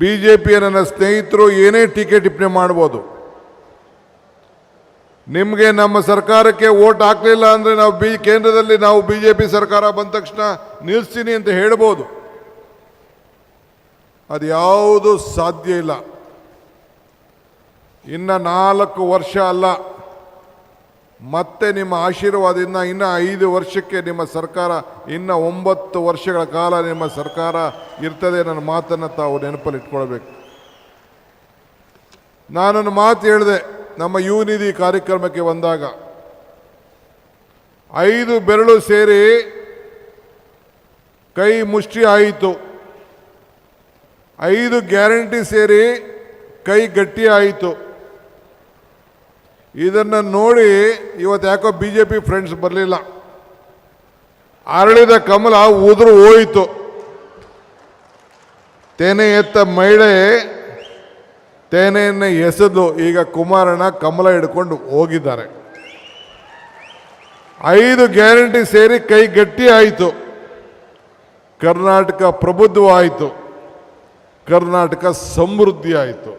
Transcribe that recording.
B J ಪಿಯ ನನ್ನ ಸ್ನೇಹಿತರು ಏನೇ ಟೀಕೆ ಟಿಪ್ಪಣಿ ಮಾಡ್ಬೋದು. ನಿಮಗೆ ನಮ್ಮ ಸರ್ಕಾರಕ್ಕೆ ಓಟ್ ಹಾಕಲಿಲ್ಲ ಅಂದರೆ ನಾವು ಬಿ, ಕೇಂದ್ರದಲ್ಲಿ ನಾವು ಬಿ ಜೆ ಪಿ ಸರ್ಕಾರ ಬಂದ ತಕ್ಷಣ ನಿಲ್ಲಿಸ್ತೀನಿ ಅಂತ ಹೇಳ್ಬೋದು. ಅದು ಯಾವುದು ಸಾಧ್ಯ ಇಲ್ಲ. ಇನ್ನು ನಾಲ್ಕು ವರ್ಷ ಅಲ್ಲ. ಮತ್ತೆ ನಿಮ್ಮ ಆಶೀರ್ವಾದದಿಂದ ಇನ್ನು ಐದು ವರ್ಷಕ್ಕೆ ನಿಮ್ಮ ಸರ್ಕಾರ, ಇನ್ನು ಒಂಬತ್ತು ವರ್ಷಗಳ ಕಾಲ ನಿಮ್ಮ ಸರ್ಕಾರ ಇರ್ತದೆ ನನ್ನ ಮಾತನ್ನು ತಾವು ನೆನಪಲ್ಲಿ ಇಟ್ಕೊಳ್ಬೇಕು ನಾನೊಂದು ಮಾತು ಹೇಳಿದೆ, ನಮ್ಮ ಯುವ ನಿಧಿ ಕಾರ್ಯಕ್ರಮಕ್ಕೆ ಬಂದಾಗ. ಐದು ಬೆರಳು ಸೇರಿ ಕೈ ಮುಷ್ಟಿ ಆಯಿತು. ಐದು ಗ್ಯಾರಂಟಿ ಸೇರಿ ಕೈ ಗಟ್ಟಿ ಆಯಿತು. ಇದನ್ನು ನೋಡಿ ಇವತ್ತು ಯಾಕೋ ಬಿ ಜೆ ಪಿ ಫ್ರೆಂಡ್ಸ್ ಬರಲಿಲ್ಲ. ಅರಳಿದ ಕಮಲ ಉದುರು ಹೋಯಿತು. ತೆನೆ ಎತ್ತ ಮಹಿಳೆ ತೆನೆಯನ್ನು ಎಸೆದು ಈಗ ಕುಮಾರಣ್ಣ ಕಮಲ ಹಿಡ್ಕೊಂಡು ಹೋಗಿದ್ದಾರೆ. ಐದು ಗ್ಯಾರಂಟಿ ಸೇರಿ ಕೈ ಗಟ್ಟಿ ಆಯಿತು. ಕರ್ನಾಟಕ ಪ್ರಬುದ್ಧವಾಯಿತು. ಕರ್ನಾಟಕ ಸಮೃದ್ಧಿ ಆಯಿತು.